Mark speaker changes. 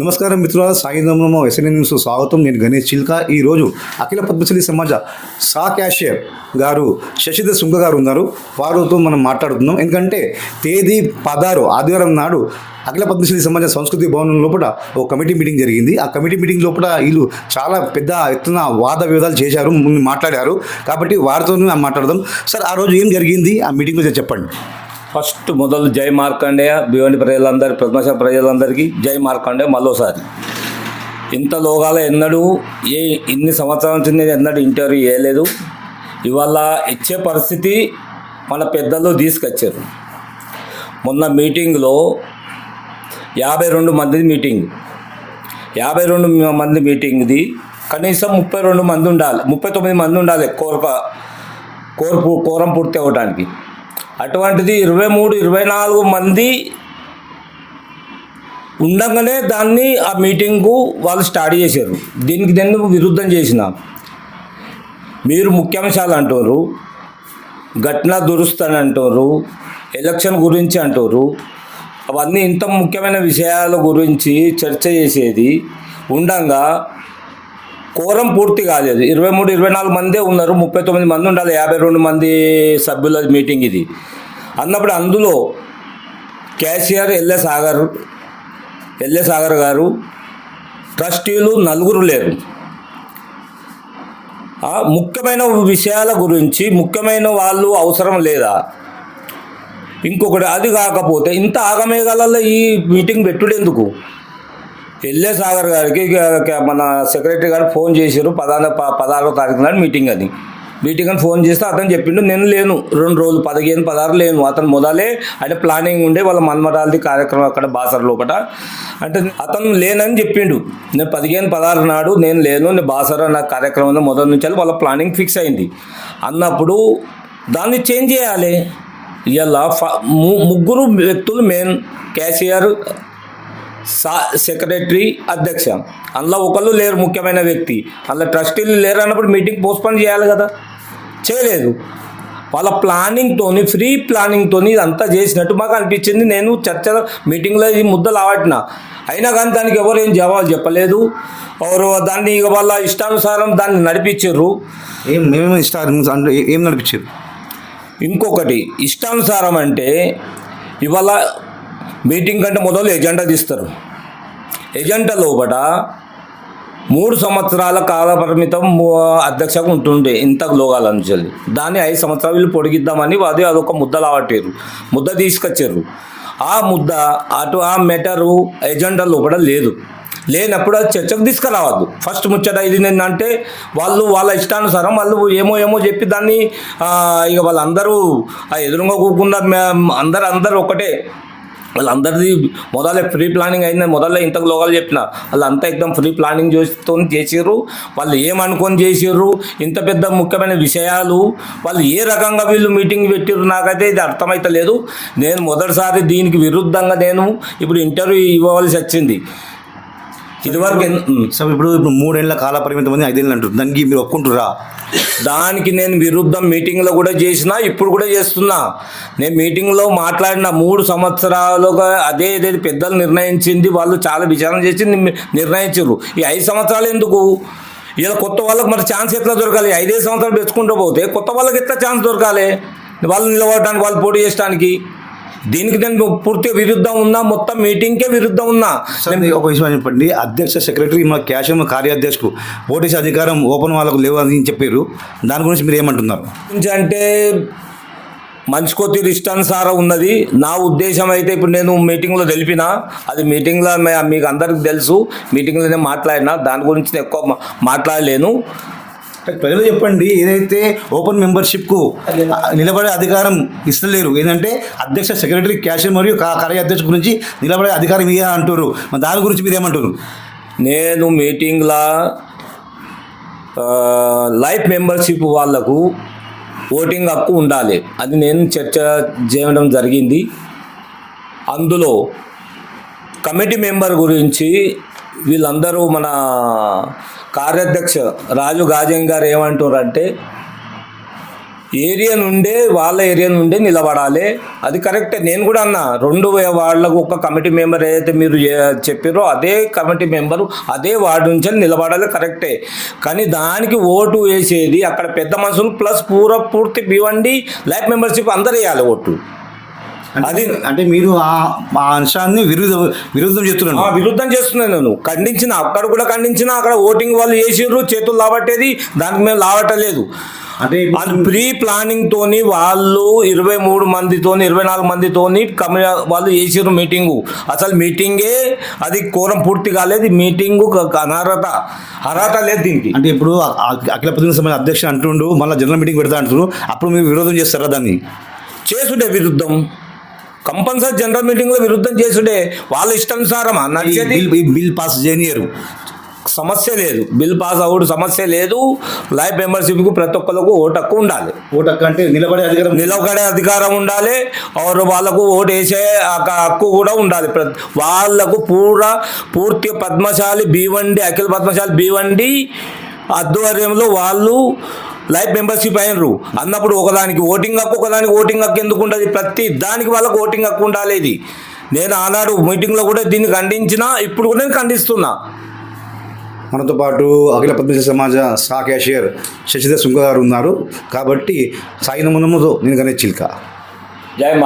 Speaker 1: నమస్కారం మిత్రుల సాయంత్రంలో SNN news స్వాగతం. నేను గణేష్ చిల్క. ఈరోజు అఖిల పద్మశ్రీ సమాజ సా క్యాషియర్ గారు శశిధర్ శృంగ గారు ఉన్నారు. వారితో మనం మాట్లాడుతున్నాం. ఎందుకంటే తేదీ పదహారు ఆదివారం నాడు అఖిల పద్మశ్రీ సమాజ సంస్కృతి భవనం లోపల ఒక కమిటీ మీటింగ్ జరిగింది. ఆ కమిటీ మీటింగ్ లోపల వీళ్ళు చాలా పెద్ద ఎత్తున వాద వివాదాలు చేశారు. ముందు మాట్లాడారు. కాబట్టి వారితో మాట్లాడదాం. సార్ ఆ రోజు ఏం జరిగింది? ఆ మీటింగ్ గురించి చెప్పండి.
Speaker 2: ఫస్ట్ మొదలు జై మార్కండేయ భివండి ప్రజలందరి పద్మశ ప్రజలందరికీ జై మార్కండేయ మరోసారి ఇంత లోగాల ఎన్నడూ ఏ ఇన్ని సంవత్సరాల నుంచి నేను ఎన్నడూ ఇంటర్వ్యూ చేయలేదు. ఇవాళ ఇచ్చే పరిస్థితి మన పెద్దలు తీసుకొచ్చారు. మొన్న మీటింగ్లో యాభై రెండు మంది మీటింగ్. యాభై రెండు మంది మీటింగ్ది కనీసం ముప్పై రెండు మంది ఉండాలి. ముప్పై తొమ్మిది మంది ఉండాలి కోరక కోరపు కోరం పూర్తి అవ్వడానికి అటువంటిది ఇరవై మూడు ఇరవై నాలుగు మంది ఉండగానే దాన్ని ఆ మీటింగ్కు వాళ్ళు స్టార్ట్ చేశారు. దీనికి నేను విరుద్ధం చేసిన. మీరు ముఖ్యాంశాలు అంటారు ఘటన దురుస్తని అంటారు ఎలక్షన్ గురించి అంటారు అవన్నీ ఇంత ముఖ్యమైన విషయాల గురించి చర్చ చేసేది ఉండగా కోరం పూర్తి కాలేదు. ఇరవై మూడు ఇరవై నాలుగు మందే ఉన్నారు. ముప్పై తొమ్మిది మంది ఉండాలి. యాభై రెండు మంది సభ్యుల మీటింగ్ ఇది. అన్నప్పుడు అందులో కేసీఆర్ ఎల్ఏ సాగర్ ఎల్ఏ సాగర్ గారు ట్రస్టీలు నలుగురు లేరు. ముఖ్యమైన విషయాల గురించి ముఖ్యమైన వాళ్ళు అవసరం లేదా? ఇంకొకటి అది కాకపోతే ఇంత ఆగమేఘాలలో ఈ మీటింగ్ పెట్టుడెందుకు? ఎల్ఏ సాగర్ గారికి మన సెక్రటరీ గారు ఫోన్ చేశారు. పదహారు పదహారవ పదహారో తారీఖు నాడు మీటింగ్ అని మీటింగ్ అని ఫోన్ చేస్తే అతను చెప్పిండు నేను లేను. రెండు రోజులు పదిహేను పదహారు లేను. అతను మొదలే అంటే ప్లానింగ్ ఉండే వాళ్ళ మన్మరాలది కార్యక్రమం అక్కడ బాసర్ లోపల అంటే అతను లేనని చెప్పిండు. నేను పదిహేను పదహారు నాడు నేను లేను నేను బాసర్ అన్న కార్యక్రమంలో మొదటి నుంచి వాళ్ళ ప్లానింగ్ ఫిక్స్ అయింది. అన్నప్పుడు దాన్ని చేంజ్ చేయాలి. ఇలా ముగ్గురు వ్యక్తులు మెయిన్ క్యాషియర్ సా సెక్రటరీ అధ్యక్ష. అందులో ఒకళ్ళు లేరు ముఖ్యమైన వ్యక్తి. అందులో ట్రస్టీలు లేరు అన్నప్పుడు మీటింగ్ పోస్ట్పోన్ చేయాలి కదా. చేయలేదు. వాళ్ళ ప్లానింగ్తోని ఫ్రీ ప్లానింగ్తోని ఇదంతా చేసినట్టు మాకు అనిపించింది. నేను చర్చ మీటింగ్లో ఈ ముద్దలు ఆవట్టిన అయినా కానీ దానికి ఎవరు ఏం జవాబు చెప్పలేదు. ఎవరు దాన్ని ఇక వాళ్ళ ఇష్టానుసారం దాన్ని నడిపించారు.
Speaker 1: ఏం మేమేమి ఇష్ట అంటే ఏం నడిపించారు?
Speaker 2: ఇంకొకటి ఇష్టానుసారం అంటే ఇవాళ మీటింగ్ కంటే మొదలు ఎజెండా తీస్తారు. ఎజెండా లోపల మూడు సంవత్సరాల కాల పరిమితం అధ్యక్షగా అధ్యక్షకు ఉంటుండే ఇంత లోగాల నుంచి దాన్ని ఐదు సంవత్సరాలు వీళ్ళు పొడిగిద్దామని అది అదొక ముద్ద లావట్టారు ముద్ద తీసుకొచ్చారు. ఆ ముద్ద అటు ఆ మెటరు ఎజెండా లోపల లేదు. లేనప్పుడు అది చర్చకు తీసుకురావద్దు. ఫస్ట్ ముచ్చట ఇది ఏంటంటే వాళ్ళు వాళ్ళ ఇష్టానుసారం వాళ్ళు ఏమో ఏమో చెప్పి దాన్ని ఇక వాళ్ళందరూ ఆ ఎదురుగా కూకుండా అందరూ అందరు ఒకటే వాళ్ళందరిది మొదలే ఫ్రీ ప్లానింగ్ అయింది మొదలే ఇంతకు లోకాలు చెప్పిన. వాళ్ళంతా ఎక్దమ్ ఫ్రీ ప్లానింగ్ చేస్తూ చేసిర్రు. వాళ్ళు ఏమనుకొని చేసిర్రు? ఇంత పెద్ద ముఖ్యమైన విషయాలు. వాళ్ళు ఏ రకంగా వీళ్ళు మీటింగ్ పెట్టిర్రు నాకైతే ఇది అర్థమైతలేదు. నేను మొదటిసారి దీనికి విరుద్ధంగా నేను ఇప్పుడు ఇంటర్వ్యూ ఇవ్వవలసి వచ్చింది. ఇదివరకు ఎన్-
Speaker 1: సార్ ఇప్పుడు ఇప్పుడు మూడేళ్ళ కాల పరిమితం ఉంది ఐదేళ్ళు అంటారు దానికి మీరు ఒప్పుకుంటురా
Speaker 2: దానికి నేను విరుద్ధం మీటింగ్లో కూడా చేసిన ఇప్పుడు కూడా చేస్తున్నా. నేను మీటింగ్లో మాట్లాడిన మూడు సంవత్సరాలుగా అదే ఏదైతే పెద్దలు నిర్ణయించింది వాళ్ళు చాలా విచారణ చేసి ని- నిర్ణయించారు ఈ ఐదు సంవత్సరాలు ఎందుకు? ఇలా కొత్త వాళ్ళకి మరి ఛాన్స్ ఎట్లా దొరకాలి? ఐదే సంవత్సరాలు పెంచుకుంటూ పోతే కొత్త వాళ్ళకి ఎట్లా ఛాన్స్ దొరకాలి? వాళ్ళు నిలబడటానికి వాళ్ళు పోటీ చేయడానికి దీనికి నేను పూర్తిగా విరుద్ధం ఉన్నా మొత్తం మీటింగ్కే విరుద్ధం ఉన్నా.
Speaker 1: ఒక విషయం చెప్పండి. అధ్యక్ష సెక్రటరీ మన క్యాష్ కార్యాధ్యక్షుడు ఓటీసీ అధికారం ఓపెన్ వాళ్ళకు లేవు అని చెప్పారు. దాని గురించి మీరు ఏమంటున్నారు?
Speaker 2: అంటే మంచి కొద్ది ఇష్టానుసారం ఉన్నది. నా ఉద్దేశం అయితే ఇప్పుడు నేను మీటింగ్లో తెలిపిన అది మీటింగ్లో మే- మీకు అందరికి తెలుసు. మీటింగ్లో నేను మాట్లాడినా దాని గురించి నేను ఎక్కువ మా- మాట్లాడలేను.
Speaker 1: ప్రజలు చెప్పండి ఏదైతే ఓపెన్ మెంబర్షిప్కు నిలబడే అధికారం ఇస్తలేరు. ఏంటంటే అధ్యక్ష సెక్రటరీ క్యాషియర్ మరియు కార్య అధ్యక్ష గురించి నిలబడే అధికారం ఇయ్య అంటారు దాని గురించి మీరు ఏమంటారు
Speaker 2: నేను మీటింగ్లో లైఫ్ మెంబర్షిప్ వాళ్ళకు ఓటింగ్ హక్కు ఉండాలి. అది నేను చర్చ చేయడం జరిగింది. అందులో కమిటీ మెంబర్ గురించి వీళ్ళందరూ మన కార్యాధ్యక్ష రాజు గాజం గారు ఏమంటున్నారంటే ఏరియా నుండే వాళ్ళ ఏరియా నుండే నిలబడాలి. అది కరెక్టే. నేను కూడా అన్నా రెండు వే- వాళ్ళకు ఒక కమిటీ మెంబర్ ఏదైతే మీరు చెప్పారో అదే కమిటీ మెంబరు అదే వార్డు నుంచి నిలబడాలి కరెక్టే. కానీ దానికి ఓటు వేసేది అక్కడ పెద్ద మనుషులు ప్లస్ పూర పూర్తి బివండి లైఫ్ మెంబర్షిప్ అందరు వేయాలి ఓటు.
Speaker 1: అది అంటే మీరు ఆ ఆ అంశాన్ని విరుద్ధ విరుద్ధం
Speaker 2: ఆ,
Speaker 1: చెప్తున్నాను
Speaker 2: విరుద్ధం చేస్తున్నాను నేను. ఖండించిన అక్కడ కూడా ఖండించిన అక్కడ ఓటింగ్ వాళ్ళు వేసిర్రు చేతులు లావట్టేది దానికి మేము లావట్టలేదు
Speaker 1: అంటే
Speaker 2: ప్రీ ప్లానింగ్ తోని వాళ్ళు ఇరవై మూడు మందితోని ఇరవై నాలుగు మందితోని కమి వాళ్ళు చేసిర్రు మీటింగు. అసలు మీటింగే అది కోరం పూర్తి కాలేదు మీటింగు అనర్హత అర్హత లేదు దీనికి.
Speaker 1: అంటే ఇప్పుడు అఖిల ప్రతినిధి సమాజ అధ్యక్షుడు అంటుండు మళ్ళీ జనరల్ మీటింగ్ పెడతా అంటున్నారు అప్పుడు మీరు విరోధం చేస్తారా దాన్ని?
Speaker 2: చేసుడే విరుద్ధం. కంపల్సరీ జనరల్ మీటింగ్లో విరుద్ధం చేసుడే వాళ్ళ ఇష్టానుసారమా? నచ్చేది
Speaker 1: బిల్ పాస్ చేయనియరు.
Speaker 2: సమస్య లేదు. బిల్ పాస్ అవుడు సమస్య లేదు. లైఫ్ మెంబర్షిప్కు ప్రతి ఒక్కరికి ఓటు హక్కు ఉండాలి.
Speaker 1: ఓటు హక్కు అంటే నిలబడే అధికారం
Speaker 2: నిలబడే అధికారం ఉండాలి. ఆరు వాళ్ళకు ఓటు వేసే హక్కు- హక్కు కూడా ఉండాలి. ప్ర- వాళ్ళకు పూరా పూర్తి పద్మశాలి బీవండి అఖిల పద్మశాలి బీవండి ఆధ్వర్యంలో వాళ్ళు లైఫ్ మెంబర్షిప్ అయినరు. అన్నప్పుడు ఒకదానికి ఓటింగ్ హక్కు ఒకదానికి ఓటింగ్ హక్కు ఎందుకు ఉండదు ప్రతి దానికి వాళ్ళకు ఓటింగ్ హక్కు ఉండాలి ఇది. నేను ఆనాడు మీటింగ్లో కూడా దీన్ని ఖండించినా ఇప్పుడు కూడా నేను ఖండిస్తున్నా.
Speaker 1: మనతో పాటు అఖిల పద్మశాలి సమాజ సా క్యాషియర్ శశిధర్ సుంక గారు ఉన్నారు. కాబట్టి సాయి నమూనముతో నేను గణేష్ చిల్క.
Speaker 2: జై మా